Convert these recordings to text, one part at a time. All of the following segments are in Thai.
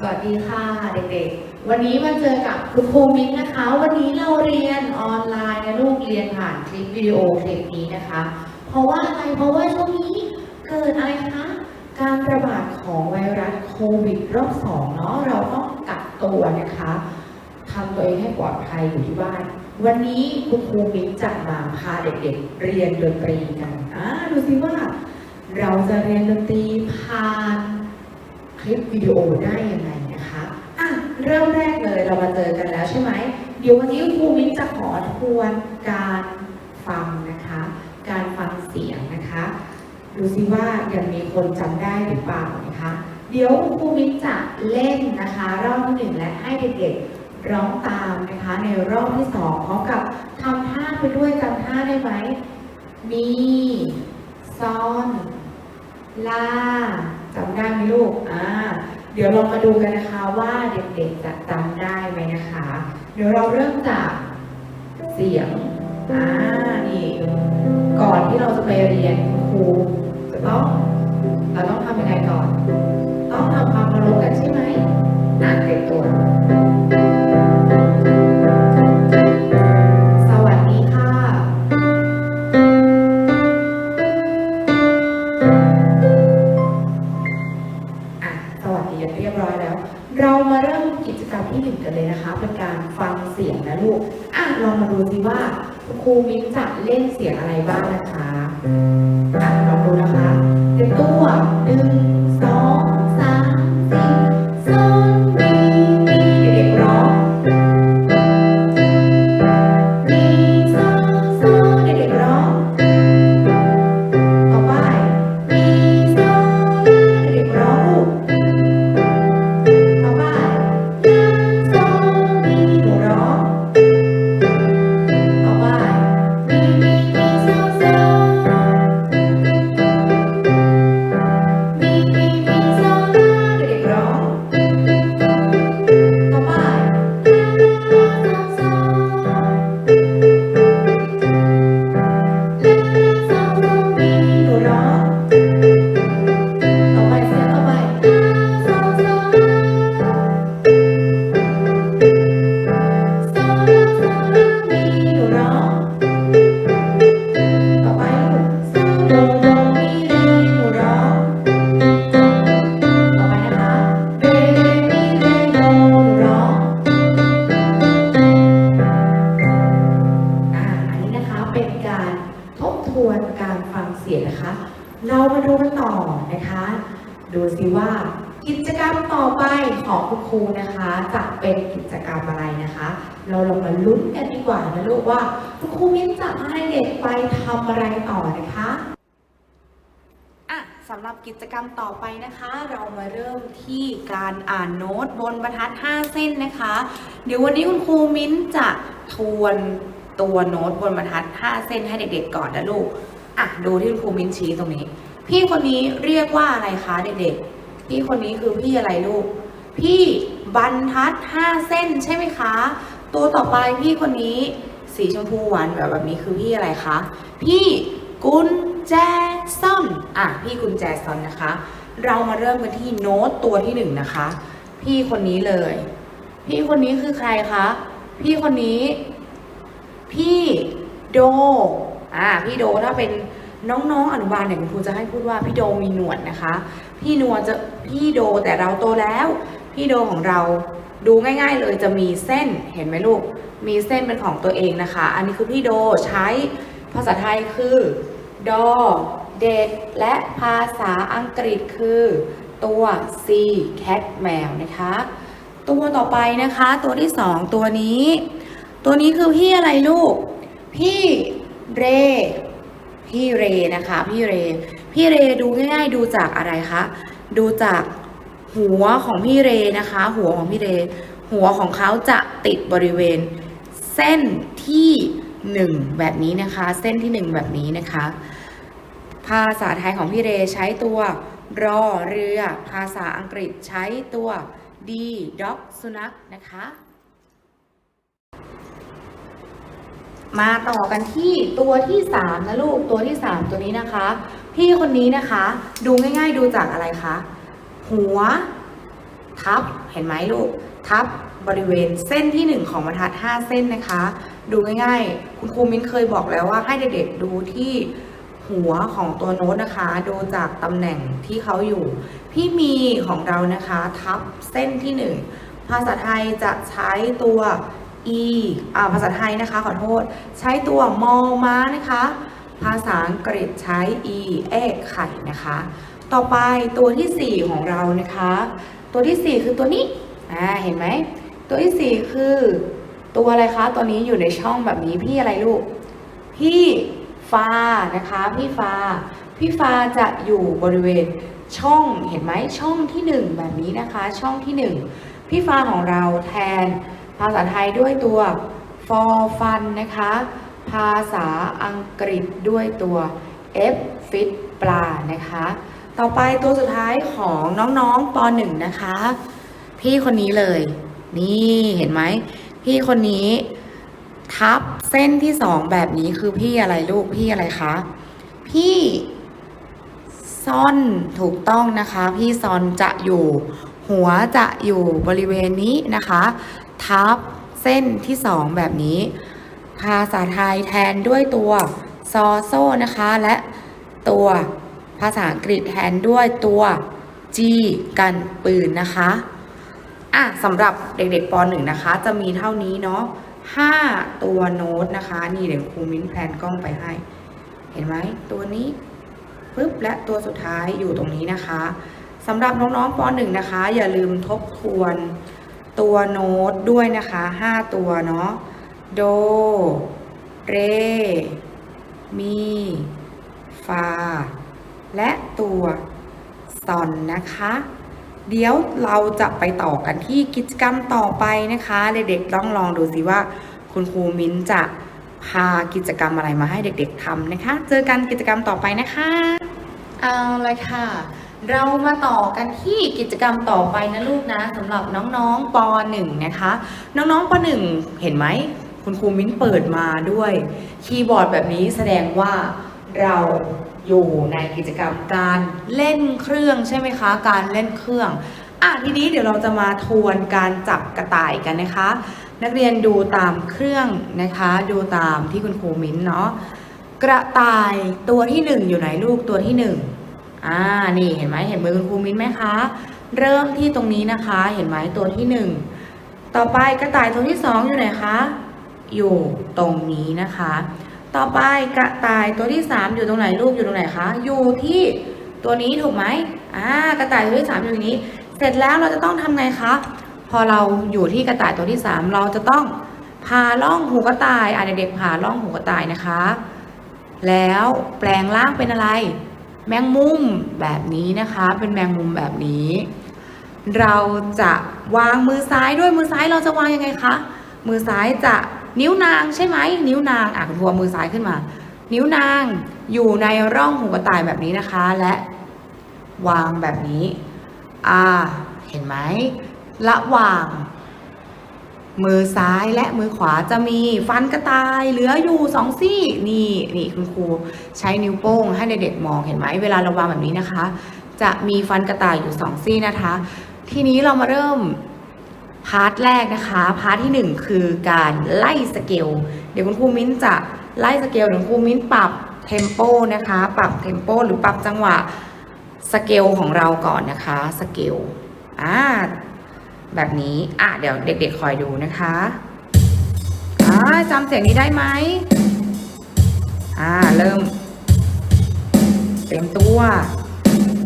สวัสดีค่ะเด็กๆ วันนี้มาเจอกับคุณครูมิ้นนะคะ วันนี้เราเรียนออนไลน์นะลูกเรียนผ่านคลิปวิดีโอคลิปนี้นะคะ เพราะว่าอะไร เพราะว่าช่วงนี้เกิดอะไรคะ การระบาดของไวรัสโควิดรอบสองเนาะ เราต้องกักตัวนะคะทำตัวเองให้ปลอดภัยอยู่ที่บ้าน วันนี้คุณครูมิ้นจะมาพาเด็กๆ เรียนดนตรีกันอ่าดูสิว่าเราจะเรียนดนตรีผ่าน คลิปวิดีโอได้ยังไงนะคะอะเริ่มแรกเลยเรามาเจอกันแล้วใช่ไหม เดี๋ยววันนี้ครูมิ้นจะขอทวนการฟังนะคะ การฟังเสียงนะคะ ดูซิว่ายังมีคนจำได้หรือเปล่านะคะ เดี๋ยวครูมิ้นจะเล่นนะคะรอบที่หนึ่งและให้เด็กๆร้องตามนะคะ ในรอบที่สองพร้อมกับทำท่าไปด้วยจำท่าได้ไหมมีซ่อน ลา จำได้ไหมลูกอ่าเดี๋ยวเรามาดูกันนะคะว่าเด็กๆจะจำได้ไหมนะคะ เดี๋ยวเราเริ่มจากเสียงอ่านี่ก่อนที่เราจะไปเรียนครูจะต้องเราต้องทำยังไงก่อน ครูมิ้นจะเล่นเสียงอะไรบ้างนะคะอะลองดูนะคะ เป็นการทบทวนการฟังเสียงนะคะ เรามาดูกันต่อนะคะ ดูสิว่ากิจกรรมต่อไปของคุณครูนะคะจะเป็นกิจกรรมอะไรนะคะ เราลองมาลุ้นกันดีกว่านะลูกว่าคุณครูมิ้นจะให้เด็กไปทำอะไรต่อนะคะอะสำหรับกิจกรรมต่อไปนะคะ เรามาเริ่มที่การอ่านโน้ตบนบรรทัด 5 เส้นนะคะ เดี๋ยววันนี้คุณครูมิ้นจะทวน ตัวโน้ตบนบรรทัด 5 เส้นให้เด็กๆก่อนนะลูก อะ ดูที่ครูมินชี้ตรงนี้ พี่คนนี้เรียกว่าอะไรคะเด็กๆ พี่คนนี้คือพี่อะไรลูก พี่บรรทัด 5 เส้นใช่ไหมคะ ตัวต่อไปพี่คนนี้สีชมพูหวานแบบแบบนี้คือพี่อะไรคะ พี่กุญแจซ่อมอะ พี่กุญแจซ่อมนะคะ เรามาเริ่มกันที่โน้ตตัวที่หนึ่งนะคะ พี่คนนี้เลย พี่คนนี้คือใครคะ พี่คนนี้ พี่โดอ่าพี่โดถ้าเป็นน้องๆอนุบาลเนี่ยคุณครูจะให้พูดว่าพี่โดมีหนวดนะคะ พี่นวลจะพี่โดแต่เราโตแล้ว พี่โดของเราดูง่าย ๆ เลยจะมีเส้นเห็นไหมลูก มีเส้นเป็นของตัวเองนะคะ อันนี้คือพี่โดใช้ภาษาไทยคือดอเด็กและภาษาอังกฤษคือตัว C cat แมวนะคะ ตัวต่อไปนะคะ ตัวที่สองตัวนี้ ตัวนี้คือพี่อะไรลูก พี่เร พี่เรนะคะ พี่เร พี่เรดูง่าย ๆ ดูจากอะไรคะ ดูจากหัวของพี่เรนะคะ หัวของพี่เร หัวของเขาจะติดบริเวณ เส้นที่หนึ่งแบบนี้นะคะ เส้นที่หนึ่งแบบนี้นะคะ ภาษาไทยของพี่เรใช้ตัวรอเรือ ภาษาอังกฤษใช้ตัวดีด็อกสุนัขนะคะ มาต่อกันที่ตัวที่สามนะลูกตัวที่สามตัวนี้นะคะ พี่คนนี้นะคะ ดูง่ายๆดูจากอะไรคะหัว ทับเห็นไหมลูก ทับบริเวณเส้นที่1ของบรรทัด5เส้นนะคะ ดูง่ายๆ คุณครูมิ้นเคยบอกแล้วว่าให้เด็กๆดูที่หัวของตัวโน้ตนะคะ ดูจากตำแหน่งที่เขาอยู่ พี่มีของเรานะคะ ทับเส้นที่1ภาษาไทยจะใช้ตัว e อ่าภาษาไทยนะคะ ขอโทษ ใช้ตัวมอม้านะคะ ภาษาอังกฤษใช้ e เอกไข่นะคะ ต่อไปตัวที่ 4 ของเรานะคะ ตัวที่ 4 คือตัวนี้อ่าเห็นไหม ตัวที่ 4 คือตัวอะไรคะ ตัวนี้อยู่ในช่องแบบนี้พี่อะไรลูก พี่ฟ้านะคะ พี่ฟ้า พี่ฟ้าจะอยู่บริเวณช่องเห็นไหมช่องที่ 1 แบบนี้นะคะ ช่องที่ 1 พี่ฟ้าของเราแทน ภาษาไทยด้วยตัว for fun นะคะ ภาษาอังกฤษด้วยตัว f fit ปลานะคะ ต่อไปตัวสุดท้ายของน้องๆป .1 นะคะ พี่คนนี้เลย นี่เห็นไหม พี่คนนี้ ทับเส้นที่สองแบบนี้คือพี่อะไรลูกพี่อะไรคะ พี่ซ่อนถูกต้องนะคะ พี่ซอนจะอยู่ หัวจะอยู่บริเวณนี้นะคะ ทับเส้นที่สองแบบนี้ ภาษาไทยแทนด้วยตัวซอโซ่นะคะ และตัวภาษาอังกฤษแทนด้วยตัว G กันปืนนะคะอะสำหรับเด็กๆป .1 นะคะ จะมีเท่านี้เนาะ5 ตัวโน้ตนะคะ นี่เดี๋ยวครูมิ้นแพลนกล้องไปให้ เห็นไหมตัวนี้ปึ๊บและตัวสุดท้ายอยู่ตรงนี้นะคะสำหรับน้องๆป .1 นะคะ อย่าลืมทบทวน ตัวโน้ตด้วยนะคะ5ตัวเนาะโด เร มี ฟา และตัวซอนนะคะ เดี๋ยวเราจะไปต่อกันที่กิจกรรมต่อไปนะคะ เด็กๆต้องลองดูสิว่าคุณครูมิ้นจะพากิจกรรมอะไรมาให้เด็กๆทำนะคะ เจอกันกิจกรรมต่อไปนะคะ เอาเลยค่ะ เรามาต่อกันที่กิจกรรมต่อไปนะลูกนะสำหรับน้องๆป .1 นะคะ น้องๆป .1 เห็นไหมคุณครูมิ้นเปิดมาด้วยคีย์บอร์ดแบบนี้แสดงว่าเราอยู่ในกิจกรรมการเล่นเครื่องใช่ไหมคะ การเล่นเครื่องอะทีนี้เดี๋ยวเราจะมาทวนการจับกระต่ายกันนะคะ นักเรียนดูตามเครื่องนะคะ ดูตามที่คุณครูมิ้นเนาะกระต่ายตัวที่หนึ่งอยู่ไหนลูกตัวที่หนึ่ง อ่า นี่เห็นไหมเห็นมือคุณครูมิ้นไหมคะ เริ่มที่ตรงนี้นะคะ เห็นไหมตัวที่หนึ่ง ต่อไปกระต่ายตัวที่สองอยู่ไหนคะ อยู่ตรงนี้นะคะ ต่อไปกระต่ายตัวที่3อยู่ตรงไหนลูกอยู่ตรงไหนคะ อยู่ที่ตัวนี้ถูกไหมอ่า กระต่ายตัวที่3อยู่ตรงนี้ เสร็จแล้วเราจะต้องทำไงคะ พอเราอยู่ที่กระต่ายตัวที่3เราจะต้องพาล่องหูกระต่ายอ่าเด็กๆพาล่องหูกระต่ายนะคะ แล้วแปลงร่างเป็นอะไร แมงมุมแบบนี้นะคะ เป็นแมงมุมแบบนี้ เราจะวางมือซ้ายด้วยมือซ้ายเราจะวางยังไงคะมือซ้ายจะนิ้วนางใช่ไหมนิ้วนางอะคุณครูเอามือซ้ายขึ้นมา นิ้วนางอยู่ในร่องหูกระต่ายแบบนี้นะคะ และวางแบบนี้ อ่า เห็นไหมระหว่าง มือซ้ายและมือขวาจะมีฟันกระต่ายเหลืออยู่สองซี่นี่นี่คุณครูใช้นิ้วโป้งให้เด็กๆมองเห็นไหมเวลาเราวางแบบนี้นะคะ จะมีฟันกระต่ายอยู่สองซี่นะคะ ทีนี้เรามาเริ่มพาร์ทแรกนะคะพาร์ทที่ 1 คือการไล่สเกลเดี๋ยวคุณครูมิ้นจะไล่สเกลเดี๋ยวคุณครูมิ้นปรับเทมโปนะคะ ปรับเทมโปหรือปรับจังหวะสเกลของเราก่อนนะคะสเกลอ่า แบบนี้ อะ เดี๋ยวเด็กๆคอยดูนะคะอ่าจำเสียงนี้ได้ไหมอ่า เริ่ม เต็มตัว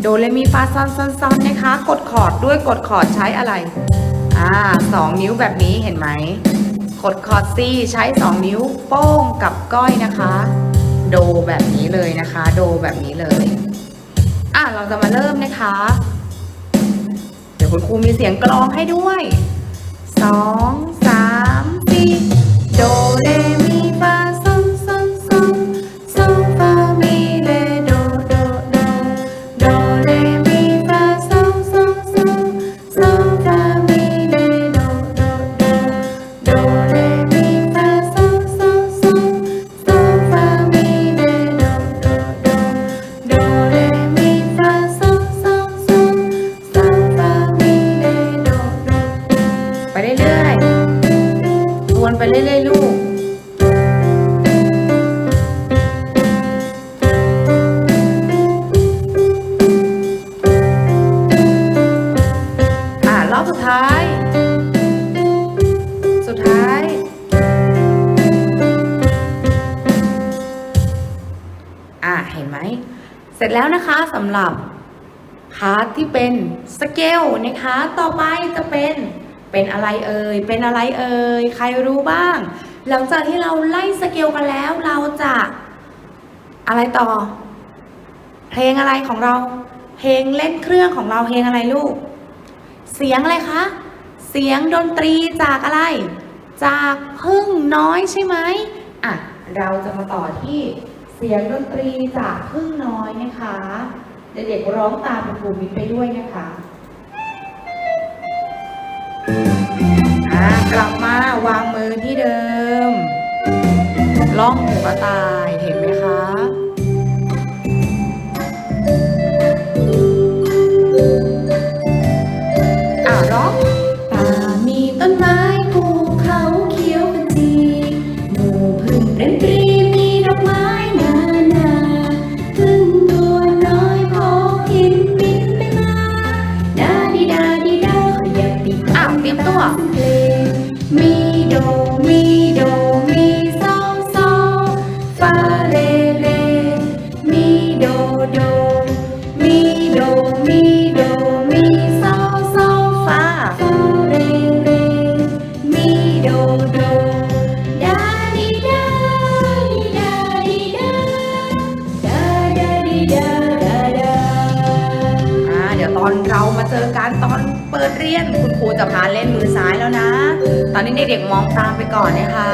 โดเรมีฟาซอนซอนซอนนะคะ กดคอร์ดด้วยกดคอร์ดใช้อะไร อ่าสองนิ้วแบบนี้เห็นไหม กดคอร์ดซีใช้สองนิ้วโป้งกับก้อยนะคะ โดแบบนี้เลยนะคะ โดแบบนี้เลย อะ เราจะมาเริ่มนะคะ คุณครูมีเสียงกลองให้ด้วยสองสามสี่โดเรมีำหรับพาร์ทที่เป็นสเกลนะคะ ต่อไปจะเป็นเป็นอะไรเอ่ย เป็นอะไรเอ่ย ใครรู้บ้าง หลังจากที่เราไล่สเกลกันแล้วเราจะอะไรต่อ เพลงอะไรของเรา เพลงเล่นเครื่องของเราเพลงอะไรลูก เสียงอะไรคะ เสียงดนตรีจากอะไร จากพึ่งน้อยใช่ไหมอะ เราจะมาต่อที่เสียงดนตรีจากพึ่งน้อยนะคะ เด็กๆร้องตามคุณครูมิตรไปด้วยนะคะกลับมาวางมือที่เดิมล่องหูกระต่ายเห็นไหม นคุณครูจะพาเล่นมือซ้ายแล้วนะ ตอนนี้เด็กๆมองตามไปก่อนนะคะ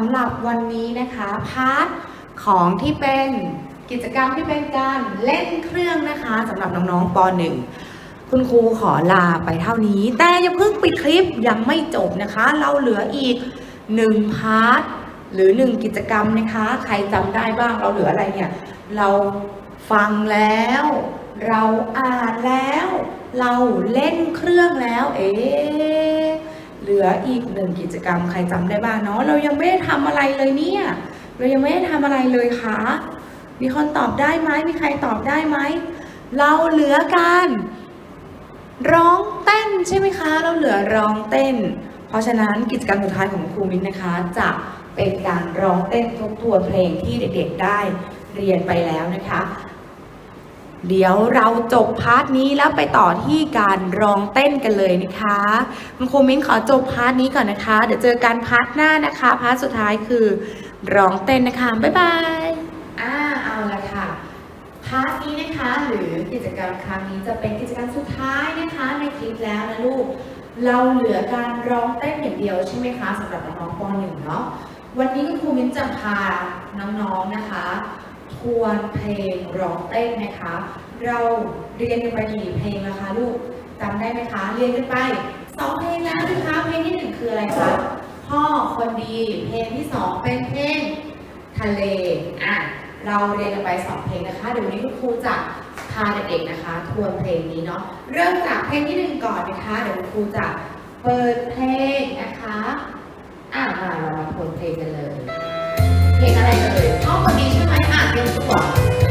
ำหรับวันนี้นะคะพาร์ทของที่เป็นกิจกรรมที่เป็นการเล่นเครื่องนะคะสำหรับน้องๆป .1 คุณครูขอลาไปเท่านี้ แต่อย่าเพิ่งปิดคลิปยังไม่จบนะคะ เราเหลืออีกหนึ่งพาร์ทหรือหนึ่งกิจกรรมนะคะ ใครจำได้บ้างเราเหลืออะไรเนี่ย เราฟังแล้ว เราอ่านแล้ว เราเล่นเครื่องแล้ว เอ๊ะ เหลืออีกหนึ่งกิจกรรมใครจำได้บ้างเนาะเรายังไม่ได้ทำอะไรเลยเนี่ยเรายังไม่ได้ทำอะไรเลยคะมีคนตอบได้ไหมมีใครตอบได้ไหมเราเหลือการร้องเต้นใช่ไหมคะ เราเหลือร้องเต้น เพราะฉะนั้นกิจกรรมสุดท้ายของครูมิ้นนะคะ จะเป็นการร้องเต้นทบทวนเพลงที่เด็กๆได้เรียนไปแล้วนะคะ เดี๋ยวเราจบพาร์ทนี้แล้วไปต่อที่การร้องเต้นกันเลยนะคะคุณครูมิ้นขอจบพาร์ทนี้ก่อนนะคะ เดี๋ยวเจอกันพาร์ทหน้านะคะ พาร์ทสุดท้ายคือร้องเต้นนะคะ บ๊ายบาย อ่า เอาละค่ะ พาร์ทนี้นะคะ หรือกิจกรรมครั้งนี้จะเป็นกิจกรรมสุดท้ายนะคะ ในคลิปแล้วนะลูก เราเหลือการร้องเต้นอย่างเดียวใช่ไหมคะสำหรับน้องๆป .1 เนาะ วันนี้คุณครูมิ้นจะพาน้องๆนะคะ ทวนเพลงร้องเต้นนะคะ เราเรียนกันไปกี่เพลงนะคะลูกจำได้ไหมคะ เรียนกันไปสองเพลงแล้วนะคะเพลงที่หนึ่งคืออะไรคะพ่อคนดี เพลงที่สองเป็นเพลงทะเลอะเราเรียนกันไปสองเพลงนะคะเดี๋ยววันนี้คุณครูจะพาเด็กๆนะคะ ทวนเพลงนี้เนาะเริ่มจากเพลงที่หนึ่งก่อนนะคะเดี๋ยวคุณครูจะเปิดเพลงนะคะอะมาเรามาทวนเพลงกันเลย เพลงอะไรเอ่ยพ่อคนดีใช่ ไหม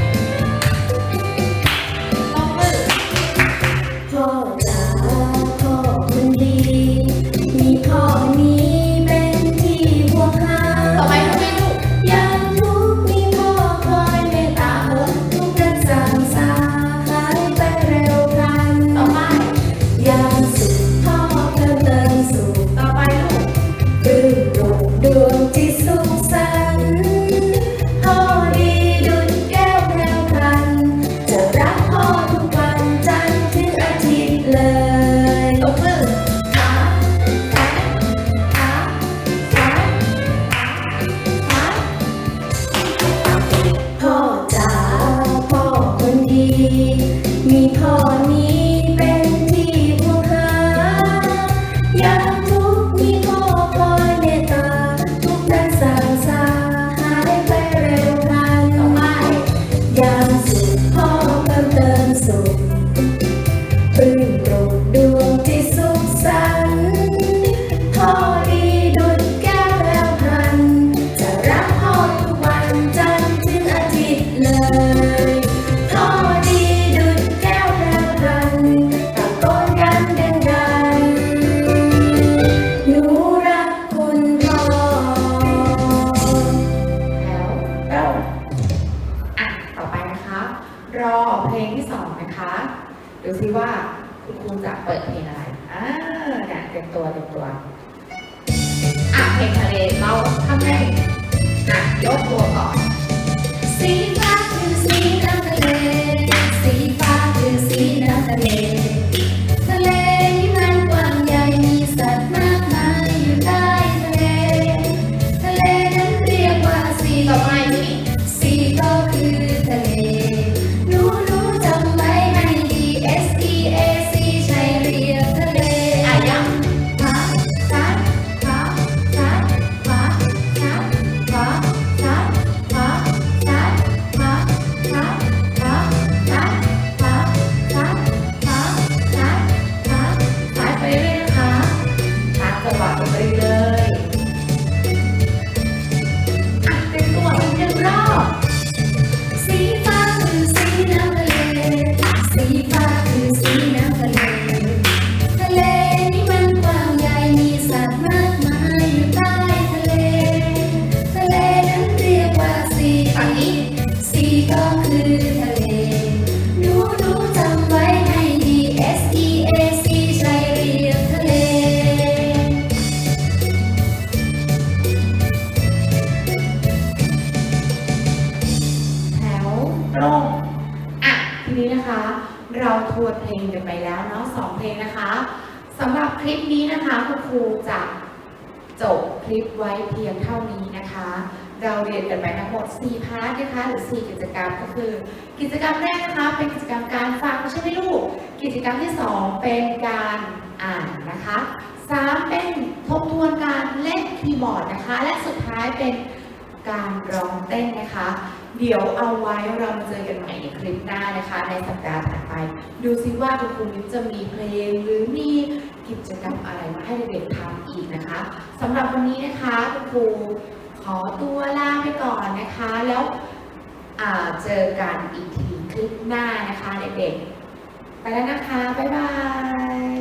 Thank you. วเต็มตัวอะเพลงทะเลเราทำไงอะยกตัวก่อนสี ลิปนี้นะคะคุณครูจะจบคลิปไว้เพียงเท่านี้นะคะ เราเรียนกันไปทั้งหมด 4 พาร์ทนะคะหรือ 4 กิจกรรมก็คือ กิจกรรมแรกนะคะเป็นกิจกรรมการฟังใช่ไหมลูก กิจกรรมที่ 2 เป็นการอ่านนะคะ 3 เป็นทบทวนการเล่นคีย์บอร์ดนะคะ และสุดท้ายเป็นการร้องเต้นนะคะ เดี๋ยวเอาไว้เรามาเจอกันใหม่ในคลิปหน้านะคะ ในสัปดาห์ถัดไป ดูซิว่าคุณครูมิ้จะมีเพลงหรือมี กิจกรรมอะไรมาให้เด็กๆทำอีกนะคะสำหรับวันนี้นะคะคุณครูขอตัวลาไปก่อนนะคะ แล้วเจอกันอีกทีคลิปหน้านะคะเด็กๆไปแล้วนะคะ บ๊ายบาย